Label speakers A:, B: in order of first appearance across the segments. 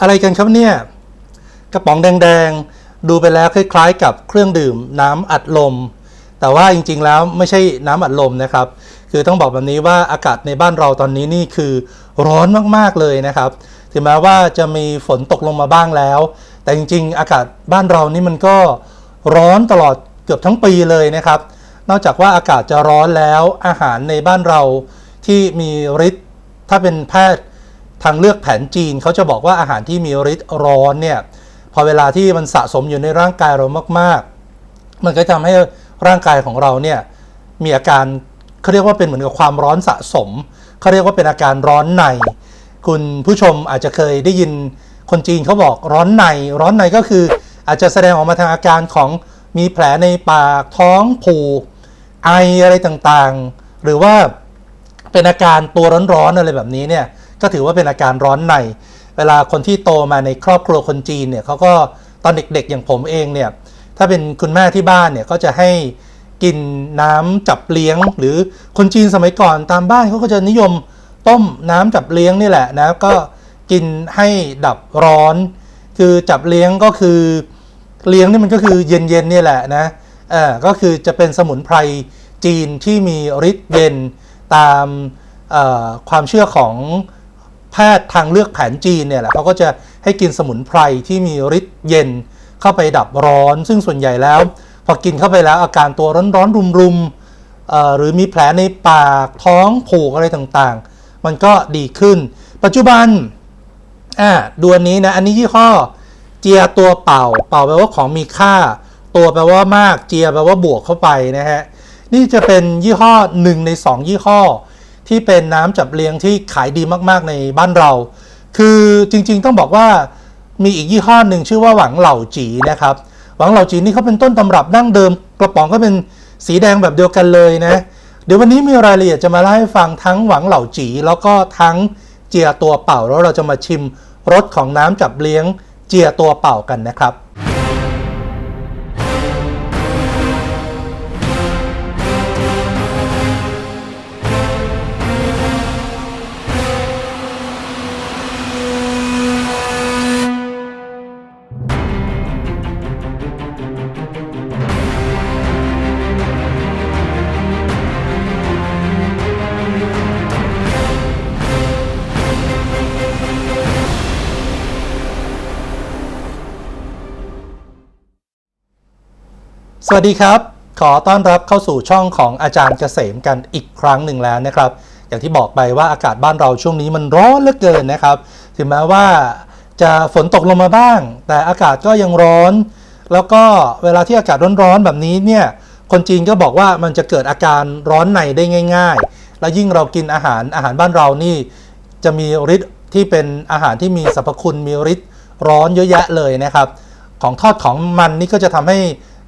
A: อะไรกันครับเนี่ย กระป๋องแดงๆ ดูไปแล้วคล้ายๆ กับเครื่องดื่มน้ำอัดลม แต่ว่าจริงๆแล้วไม่ใช่น้ำอัดลมนะครับ คือต้องบอกแบบนี้ว่าอากาศในบ้านเราตอนนี้นี่คือร้อนมากๆเลยนะครับ ถึงแม้ว่าจะมีฝนตกลงมาบ้างแล้ว แต่จริงๆ อากาศบ้านเรานี่มันก็ร้อนตลอดเกือบทั้งปีเลยนะครับ นอกจากว่าอากาศจะร้อนแล้วอาหารในบ้านเราที่มีฤทธิ์ถ้าเป็นแพทย์ ทางเลือกแผนจีนเขาจะบอกว่าอาหารที่มีฤทธิ์ร้อนเนี่ยพอเวลาที่มันสะสมอยู่ในร่างกายเรามาก ๆ มันก็ทำให้ร่างกายของเราเนี่ยมีอาการเขาเรียกว่าเป็นเหมือนกับความร้อนสะสมเขาเรียกว่าเป็นอาการร้อนใน คุณผู้ชมอาจจะเคยได้ยินคนจีนเขาบอกร้อนใน ร้อนในก็คืออาจจะแสดงออกมาทางอาการของมีแผลในปากท้องผูกไออะไรต่างๆ หรือว่าเป็นอาการตัวร้อนๆอะไรแบบนี้เนี่ย ก็ถือว่าเป็นอาการร้อนใน เวลาคนที่โตมาในครอบครัวคนจีนเนี่ยเขาก็ตอนเด็กๆอย่างผมเองเนี่ยถ้าเป็นคุณแม่ที่บ้านเนี่ยก็จะให้กินน้ำจับเลี้ยง หรือคนจีนสมัยก่อนตามบ้านเขาก็จะนิยมต้มน้ำจับเลี้ยงนี่แหละนะก็กินให้ดับร้อน คือจับเลี้ยงก็คือเลี้ยงนี่มันก็คือเย็นๆเนี่แหละนะเออก็คือจะเป็นสมุนไพรจีนที่มีฤทธิ์เย็นตามความเชื่อของ แพทย์ทางเลือกแผนจีนเนี่ยแหละเขาก็จะให้กินสมุนไพรที่มีฤทธิ์เย็นเข้าไปดับร้อน ซึ่งส่วนใหญ่แล้ว พอกินเข้าไปแล้วอาการตัวร้อนๆรุมๆหรือมีแผลในปากท้องผูกอะไรต่างๆ มันก็ดีขึ้น ปัจจุบันอ่าดูอันนี้นะอันนี้ยี่ห้อเจียตัวเป่า เป่าแปลว่าของมีค่า ตัวแปลว่ามากเจียแปลว่าบวกเข้าไปนะฮะนี่จะเป็นยี่ห้อหนึ่งในสองยี่ห้อ ที่เป็นน้ำจับเลี้ยงที่ขายดีมากๆในบ้านเรา คือจริงๆต้องบอกว่ามีอีกยี่ห้อหนึ่งชื่อว่าหวังเหล่าจีนะครับ หวังเหล่าจีนี่เขาเป็นต้นตำรับดั้งเดิม กระป๋องก็เป็นสีแดงแบบเดียวกันเลยนะ เดี๋ยววันนี้มีรายละเอียดจะมาเล่าให้ฟังทั้งหวังเหล่าจีแล้วก็ทั้งเจียตัวเป่าแล้วเราจะมาชิมรสของน้ำจับเลี้ยงเจียตัวเป่ากันนะครับ วัสดีครับ ขอต้อนรับเข้าสู่ช่องของอาจารย์เกษมกันอีกครั้งหนึ่งแล้วนะครับ อย่างที่บอกไปว่าอากาศบ้านเราช่วงนี้มันร้อนเหลือเกินนะครับ ถึงแม้ว่าจะฝนตกลงมาบ้าง แต่อากาศก็ยังร้อน แล้วก็เวลาที่อากาศร้อนๆแบบนี้เนี่ย คนจีนก็บอกว่ามันจะเกิดอาการร้อนในได้ง่าย ๆ แล้วยิ่งเรากินอาหารอาหารบ้านเรานี่ จะมีฤทธิ์ที่เป็นอาหารที่มีสรรพคุณมีฤทธิ์ร้อนเยอะแยะเลยนะครับ ของทอดของมันนี่ก็จะทำให้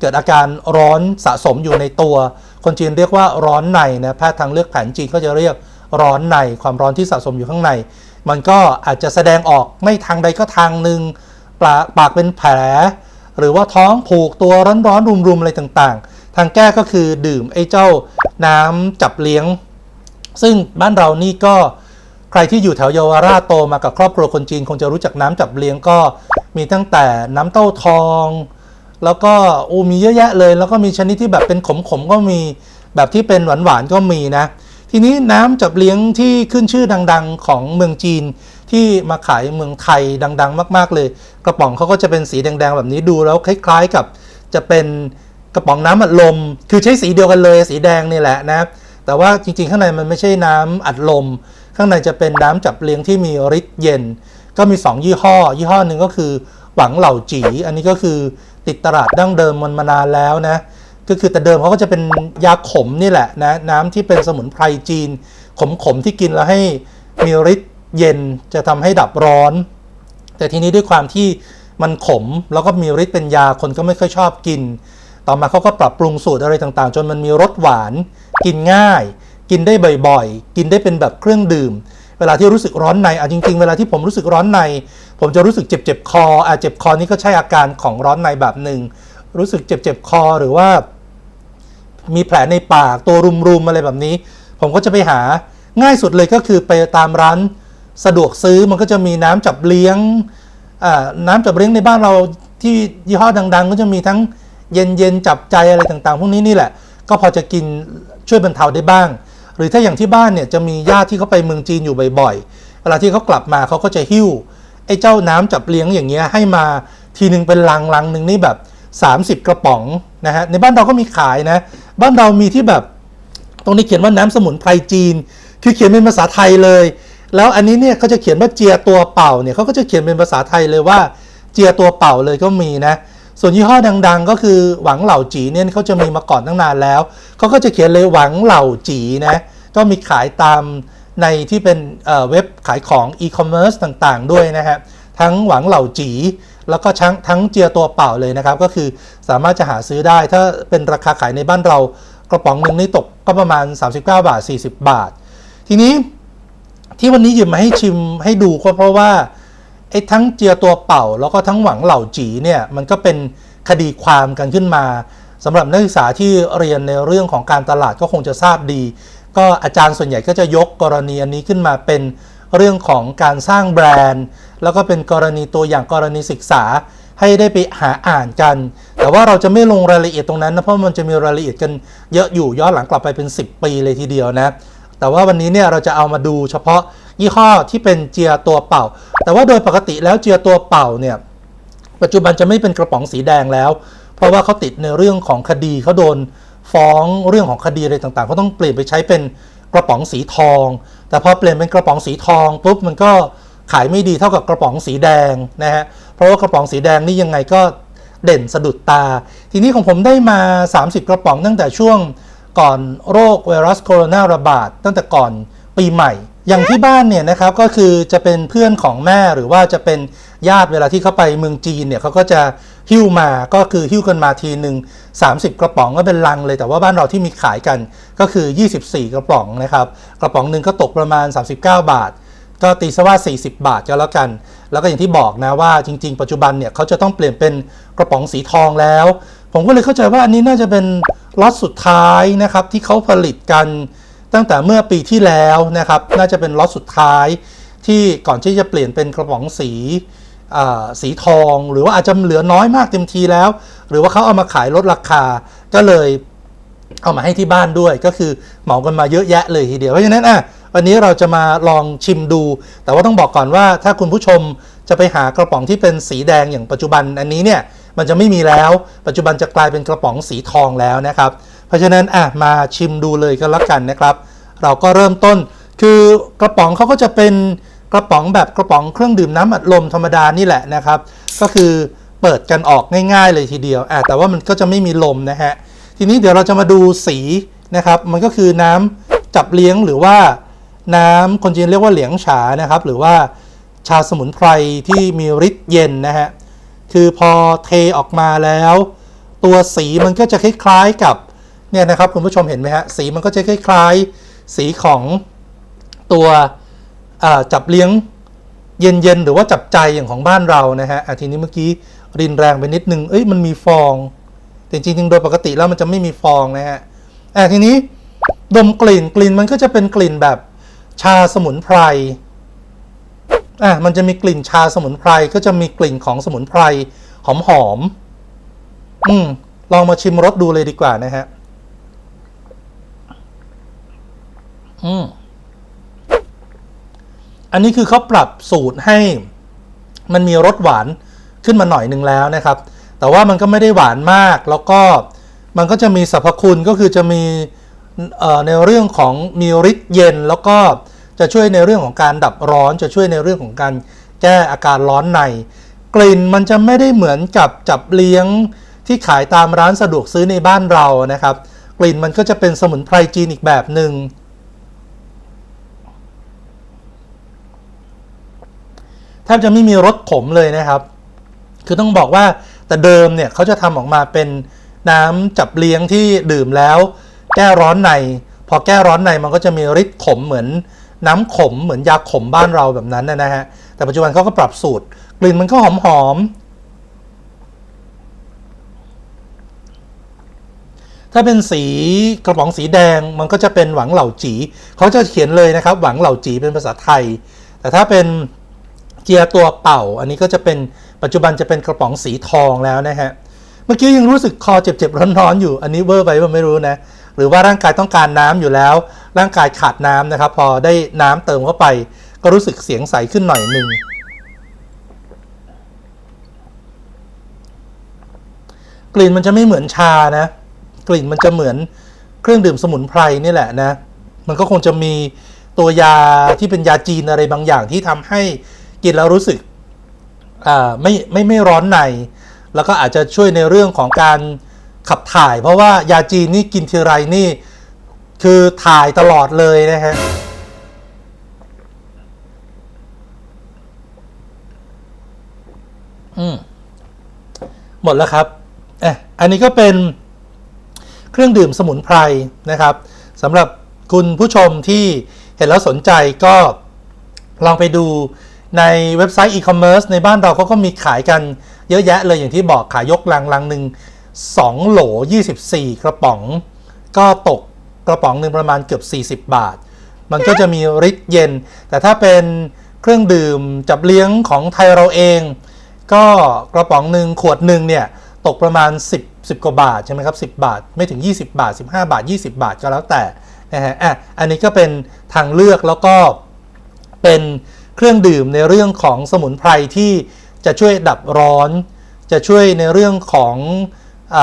A: เกิดอาการร้อนสะสมอยู่ในตัว คนจีนเรียกว่าร้อนในนะแพทย์ทางเลือกแผนจีนก็จะเรียกร้อนในความร้อนที่สะสมอยู่ข้างใน มันก็อาจจะแสดงออกไม่ทางใดก็ทางหนึ่งปากปากเป็นแผล หรือว่าท้องผูกตัวร้อนๆรุมๆอะไรต่างๆ ทางแก้ก็คือดื่มไอ้เจ้าน้ำจับเลี้ยง ซึ่งบ้านเรานี่ก็ใครที่อยู่แถวเยาวราชโตมากับครอบครัวคนจีน คงจะรู้จักน้ำจับเลี้ยงก็มีตั้งแต่น้ำเต้าทอง แล้วก็อูมีเยอะแยะเลย แล้วก็มีชนิดที่แบบเป็นขมๆก็มี แบบที่เป็นหวานๆก็มีนะ ทีนี้น้ำจับเลี้ยงที่ขึ้นชื่อดัง ๆของเมืองจีนที่มาขายเมืองไทยดัง ๆ มาก ๆ เลย กระป๋องเขาก็จะเป็นสีแดง ๆ แบบนี้ดูแล้วคล้าย ๆ กับจะเป็นกระป๋องน้ำอัดลม คือใช้สีเดียวกันเลย สีแดงนี่แหละนะ แต่ว่าจริง ๆ ข้างในมันไม่ใช่น้ำอัดลม ข้างในจะเป็นน้ำจับเลี้ยงที่มีฤทธิ์เย็น ก็มี 2 ยี่ห้อ ยี่ห้อหนึ่งก็คือหวังเหล่าจี อันนี้ก็คือ ติดตลาดดั้งเดิมมันมานานแล้วนะก็คือแต่เดิมเขาก็จะเป็นยาขมนี่แหละนะน้ำที่เป็นสมุนไพรจีน ขมๆที่กินแล้วให้มีฤทธิ์เย็นจะทำให้ดับร้อน แต่ทีนี้ด้วยความที่มันขมแล้วก็มีฤทธิ์เป็นยาคนก็ไม่ค่อยชอบกิน ต่อมาเขาก็ปรับปรุงสูตรอะไรต่างๆ จนมันมีรสหวาน กินง่าย กินได้บ่อยๆ กินได้เป็นแบบเครื่องดื่ม เวลาที่รู้สึกร้อนในอะจริง ๆ เวลาที่ผมรู้สึกร้อนใน ผมจะรู้สึกเจ็บๆคออะเจ็บคอนี่ก็ใช่อาการของร้อนในแบบหนึ่งรู้สึกเจ็บๆคอหรือว่า มีแผลในปากตัวรุมๆอะไรแบบนี้ ผมก็จะไปหาง่ายสุดเลยก็คือไปตามร้านสะดวกซื้อมันก็จะมีน้ำจับเลี้ยงอ่าน้ำจับเลี้ยงในบ้านเราที่ยี่ห้อดัง ๆ ก็จะมีทั้งเย็นๆจับใจอะไรต่างๆ พวกนี้นี่แหละ ก็พอจะกินช่วยบรรเทาได้บ้าง หรือถ้าอย่างที่บ้านเนี่ยจะมีญาติที่เขาไปเมืองจีนอยู่บ่อยๆ เวลาที่เขากลับมาเขาก็จะหิ้วไอ้เจ้าน้ำจับเลี้ยงอย่างเงี้ยให้มาทีนึงเป็นลังลังหนึ่งนี่แบบ 30 กระป๋องนะฮะในบ้านเราก็มีขายนะ บ้านเรามีที่แบบ ตรงนี้เขียนว่าน้ำสมุนไพรจีน คือเขียนเป็นภาษาไทยเลย แล้วอันนี้เนี่ยเขาจะเขียนว่าเจียตัวเป่าเนี่ยเขาก็จะเขียนเป็นภาษาไทยเลยว่า เจียตัวเป่าเลยก็มีนะ ส่วนยี่ห้อดัง ๆ ก็คือหวังเหล่าจีเนี่ยเขาจะมีมาก่อนตั้งนานแล้วเขาก็จะเขียนเลยหวังเหล่าจีนะก็มีขายตามในที่เป็นเว็บขายของอีคอมเมิร์ซต่างๆ ด้วยนะฮะทั้งหวังเหล่าจี แล้วก็ทั้งทั้งเจียตัวเปล่าเลยนะครับ ก็คือสามารถจะหาซื้อได้ถ้าเป็นราคาขายในบ้านเรากระป๋องหนึ่งนี่ตกก็ประมาณ 39 บาท 40 บาท ทีนี้ที่วันนี้หยิบมาให้ชิมให้ดูก็เพราะว่า ไอ้ทั้งเจียตัวเป่า แล้วก็ทั้งหวังเหล่าจีเนี่ยมันก็เป็นคดีความกันขึ้นมาสำหรับนักศึกษาที่เรียนในเรื่องของการตลาดก็คงจะทราบดี ก็อาจารย์ส่วนใหญ่ก็จะยกกรณีอันนี้ขึ้นมาเป็นเรื่องของการสร้างแบรนด์ แล้วก็เป็นกรณีตัวอย่างกรณีศึกษาให้ได้ไปหาอ่านกัน แต่ว่าเราจะไม่ลงรายละเอียดตรงนั้นนะเพราะมันจะมีรายละเอียดกันเยอะอยู่ย้อนหลังกลับไปเป็น 10 ปีเลยทีเดียวนะแต่ว่าวันนี้เนี่ยเราจะเอามาดูเฉพาะ ยี่ห้อที่เป็นเจียตัวเป่า แต่ว่าโดยปกติแล้วเจียตัวเป่าเนี่ยปัจจุบันจะไม่เป็นกระป๋องสีแดงแล้ว เพราะว่าเขาติดในเรื่องของคดีเขาโดนฟ้องเรื่องของคดีอะไรต่างๆเขาต้องเปลี่ยนไปใช้เป็นกระป๋องสีทอง แต่พอเปลี่ยนเป็นกระป๋องสีทองปุ๊บมันก็ขายไม่ดีเท่ากับกระป๋องสีแดงนะฮะเพราะว่ากระป๋องสีแดงนี่ยังไงก็เด่นสะดุดตา ทีนี้ของผมได้มา 30 กระป๋องตั้งแต่ช่วงก่อนโรคไวรัสโคโรนาระบาดตั้งแต่ก่อนปีใหม่ อย่างที่บ้านเนี่ยนะครับก็คือจะเป็นเพื่อนของแม่หรือว่าจะเป็นญาติเวลาที่เขาไปเมืองจีนเนี่ยเขาก็จะหิ้วมาก็คือหิ้วกันมาทีหนึ่ง30 กระป๋องก็เป็นลังเลยแต่ว่าบ้านเราที่มีขายกันก็คือ 24 กระป๋องนะครับกระป๋องหนึ่งก็ตกประมาณ 39 บาท ก็ตีซะว่า 40 บาทก็แล้วกัน แล้วก็อย่างที่บอกนะว่าจริง ๆ ปัจจุบันเนี่ยเขาจะต้องเปลี่ยนเป็นกระป๋องสีทองแล้ว ผมก็เลยเข้าใจว่าอันนี้น่าจะเป็นล็อตสุดท้ายนะครับที่เขาผลิตกัน ตั้งแต่เมื่อปีที่แล้วนะครับ น่าจะเป็นล็อตสุดท้ายที่ก่อนที่จะเปลี่ยนเป็นกระป๋องสีสีทอง หรือว่าอาจจะเหลือน้อยมากเต็มทีแล้ว หรือว่าเขาเอามาขายลดราคาก็เลยเอามาให้ที่บ้านด้วยก็คือเหมากันมาเยอะแยะเลยทีเดียวเพราะฉะนั้นอะวันนี้เราจะมาลองชิมดู แต่ว่าต้องบอกก่อนว่าถ้าคุณผู้ชมจะไปหากระป๋องที่เป็นสีแดงอย่างปัจจุบันอันนี้เนี่ยมันจะไม่มีแล้ว ปัจจุบันจะกลายเป็นกระป๋องสีทองแล้วนะครับ เพราะฉะนั้นอะมาชิมดูเลยก็แล้วกันนะครับ เราก็เริ่มต้นคือกระป๋องเขาก็จะเป็นกระป๋องแบบกระป๋องเครื่องดื่มน้ำอัดลมธรรมดานี่แหละนะครับ ก็คือเปิดกันออกง่ายๆเลยทีเดียวอะแต่ว่ามันก็จะไม่มีลมนะฮะทีนี้เดี๋ยวเราจะมาดูสีนะครับ มันก็คือน้ำจับเลี้ยงหรือว่าน้ำคนจีนเรียกว่าเหลียงฉานะครับ หรือว่าชาสมุนไพรที่มีฤทธิ์เย็นนะฮะคือพอเทออกมาแล้ว ตัวสีมันก็จะคล้ายๆกับ เนี่ยนะครับคุณผู้ชมเห็นไหมฮะสีมันก็จะคล้ายๆ สีของตัวจับเลี้ยงเย็นๆ หรือว่าจับใจอย่างของบ้านเรานะฮะทีนี้เมื่อกี้รินแรงไปนิดนึงเอ้ยมันมีฟองแต่จริงๆโดยปกติแล้วมันจะไม่มีฟองนะฮะอะทีนี้ดมกลิ่นกลิ่นมันก็จะเป็นกลิ่นแบบชาสมุนไพรอะมันจะมีกลิ่นชาสมุนไพรก็จะมีกลิ่นของสมุนไพรหอมๆอืมลองมาชิมรสดูเลยดีกว่านะฮะ อืมอันนี้คือเขาปรับสูตรให้ มันมีรสหวานขึ้นมาหน่อยหนึ่งแล้วนะครับ แต่ว่ามันก็ไม่ได้หวานมาก แล้วก็มันก็จะมีสรรพคุณก็คือจะมีในเรื่องของมีฤทธิ์เย็น แล้วก็จะช่วยในเรื่องของการดับร้อน จะช่วยในเรื่องของการแก้อาการร้อนใน กลิ่นมันจะไม่ได้เหมือนกับจับเลี้ยงที่ขายตามร้านสะดวกซื้อในบ้านเรานะครับ กลิ่นมันก็จะเป็นสมุนไพรจีนอีกแบบหนึ่ง แทบจะไม่มีรสขมเลยนะครับ คือต้องบอกว่าแต่เดิมเนี่ยเขาจะทำออกมาเป็นน้ำจับเลี้ยงที่ดื่มแล้ว แก้ร้อนใน พอแก้ร้อนในมันก็จะมีฤทธิ์ขมเหมือนน้ำขมเหมือนยาขมบ้านเราแบบนั้นนะฮะ แต่ปัจจุบันเขาก็ปรับสูตร กลิ่นมันก็หอมหอมถ้าเป็นสีกระป๋องสีแดงมันก็จะเป็นหวังเหล่าจีเขาจะเขียนเลยนะครับ หวังเหล่าจีเป็นภาษาไทย แต่ถ้าเป็น เจียตัวเป่า อันนี้ก็จะเป็นปัจจุบันจะเป็นกระป๋องสีทองแล้วนะฮะ เมื่อกี้ยังรู้สึกคอเจ็บๆร้อนๆอยู่ อันนี้เวอร์ไปว่าไม่รู้นะ หรือว่าร่างกายต้องการน้ำอยู่แล้ว ร่างกายขาดน้ำนะครับ พอได้น้ำเติมเข้าไป ก็รู้สึกเสียงใสขึ้นหน่อยหนึ่งกลิ่นมันจะไม่เหมือนชานะ กลิ่นมันจะเหมือนเครื่องดื่มสมุนไพรนี่แหละนะ มันก็คงจะมีตัวยาที่เป็นยาจีนอะไรบางอย่างที่ทำให้ กินแล้วรู้สึกอ่ไม่ไม่ไม่ร้อนใน แล้วก็อาจจะช่วยในเรื่องของการขับถ่าย เพราะว่ายาจีนนี่กินทีไรนี่คือถ่ายตลอดเลยนะฮะอืมหมดแล้วครับเอะอันนี้ก็เป็นเครื่องดื่มสมุนไพรนะครับสำหรับคุณผู้ชมที่เห็นแล้วสนใจก็ลองไปดู ในเว็บไซต์อีคอมเมิร์ซในบ้านเราเขาก็มีขายกันเยอะแยะเลยอย่างที่บอกขายยกลังลังหนึ่ง2 โหล 24 กระป๋อง ก็ตกกระป๋องหนึ่งประมาณเกือบ 40 บาท มันก็จะมีฤทธิ์เย็น แต่ถ้าเป็นเครื่องดื่มจับเลี้ยงของไทยเราเอง ก็กระป๋องหนึ่งขวดหนึ่งเนี่ยตกประมาณ 10 10 กว่าบาทใช่ไหมครับ 10 บาท ไม่ถึง 20 บาท 15 บาท 20 บาทก็แล้วแต่นะฮะอะอันนี้ก็เป็นทางเลือกแล้วก็เป็น เครื่องดื่มในเรื่องของสมุนไพรที่จะช่วยดับร้อน จะช่วยในเรื่องของอ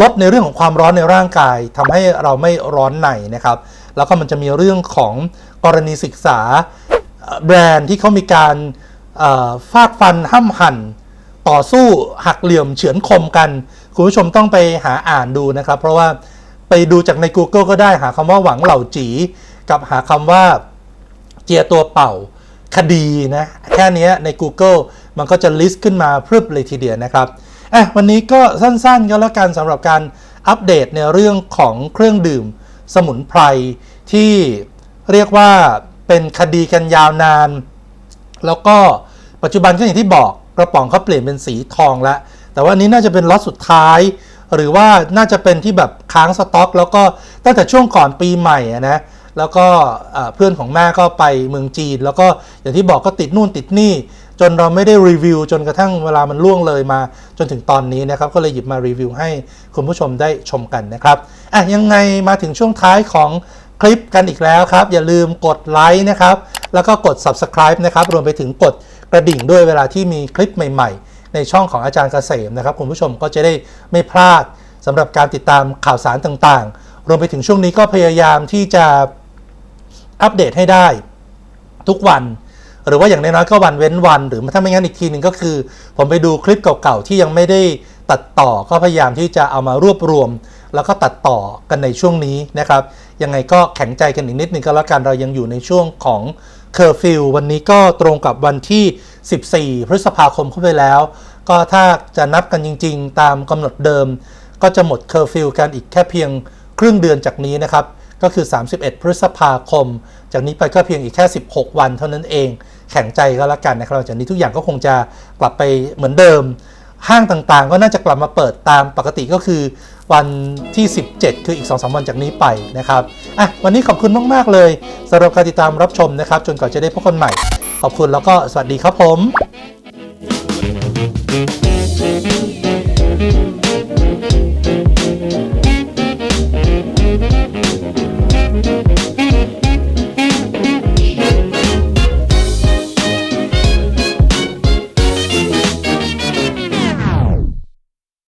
A: ลดในเรื่องของความร้อนในร่างกายทำให้เราไม่ร้อนในนะครับ แล้วก็มันจะมีเรื่องของกรณีศึกษาแบรนด์ที่เขามีการฟาดฟันห้ำหั่น ต่อสู้หักเหลี่ยมเฉือนคมกัน คุณผู้ชมต้องไปหาอ่านดูนะครับ เพราะว่าไปดูจากใน Google ก็ได้หาคำว่าหวังเหล่าจี กับหาคำว่า เจียตัวเป่าคดีนะ แค่นี้ใน Google มันก็จะลิสต์ขึ้นมาพรึบเลยทีเดียวนะครับอะวันนี้ก็สั้นๆก็แล้วกันสำหรับการอัปเดตในเรื่องของเครื่องดื่มสมุนไพรที่เรียกว่าเป็นคดีกันยาวนาน แล้วก็ปัจจุบันก็อย่างที่บอกกระป๋องเขาเปลี่ยนเป็นสีทองแล้ว แต่ว่านี้น่าจะเป็นล็อตสุดท้าย หรือว่าน่าจะเป็นที่แบบค้างสต็อก แล้วก็ตั้งแต่ช่วงก่อนปีใหม่นะ แล้วก็เพื่อนของแม่ก็ไปเมืองจีน แล้วก็อย่างที่บอกก็ติดนู่นติดนี่ จนเราไม่ได้รีวิว จนกระทั่งเวลามันล่วงเลยมาจนถึงตอนนี้นะครับ ก็เลยหยิบมารีวิวให้คุณผู้ชมได้ชมกันนะครับอะยังไงมาถึงช่วงท้ายของคลิปกันอีกแล้วครับ อย่าลืมกดไลค์นะครับ แล้วก็กด subscribe นะครับ รวมไปถึงกดกระดิ่งด้วยเวลาที่มีคลิปใหม่ ๆ ในช่องของอาจารย์เกษมนะครับ คุณผู้ชมก็จะได้ไม่พลาดสำหรับการติดตามข่าวสารต่างๆ รวมไปถึงช่วงนี้ก็พยายามที่จะ อัปเดตให้ได้ทุกวัน หรือว่าอย่างน้อยๆก็วันเว้นวัน หรือถ้าไม่งั้นอีกทีหนึ่งก็คือ ผมไปดูคลิปเก่าๆที่ยังไม่ได้ตัดต่อก็พยายามที่จะเอามารวบรวม แล้วก็ตัดต่อกันในช่วงนี้นะครับ ยังไงก็แข็งใจกันอีกนิดนึงก็แล้วกันเรายังอยู่ในช่วงของเคอร์ฟิววันนี้ก็ตรงกับวันที่ 14 พฤษภาคมเข้าไปแล้ว ก็ถ้าจะนับกันจริง ๆ ตามกำหนดเดิม ก็จะหมดเคอร์ฟิวกันอีกแค่เพียงครึ่งเดือนจากนี้นะครับ ก็คือ 31 พฤษภาคม จากนี้ไปก็เพียงอีกแค่ 16 วันเท่านั้นเอง แข็งใจก็แล้วกันนะครับจากนี้ทุกอย่างก็คงจะกลับไปเหมือนเดิม ห้างต่างๆ ก็น่าจะกลับมาเปิดตามปกติก็คือวันที่ 17 คืออีก 2-3 วันจากนี้ไปนะครับอะวันนี้ขอบคุณมากๆเลยสำหรับการติดตามรับชมนะครับ จนกว่าจะได้พบกันใหม่ ขอบคุณแล้วก็สวัสดีครับผม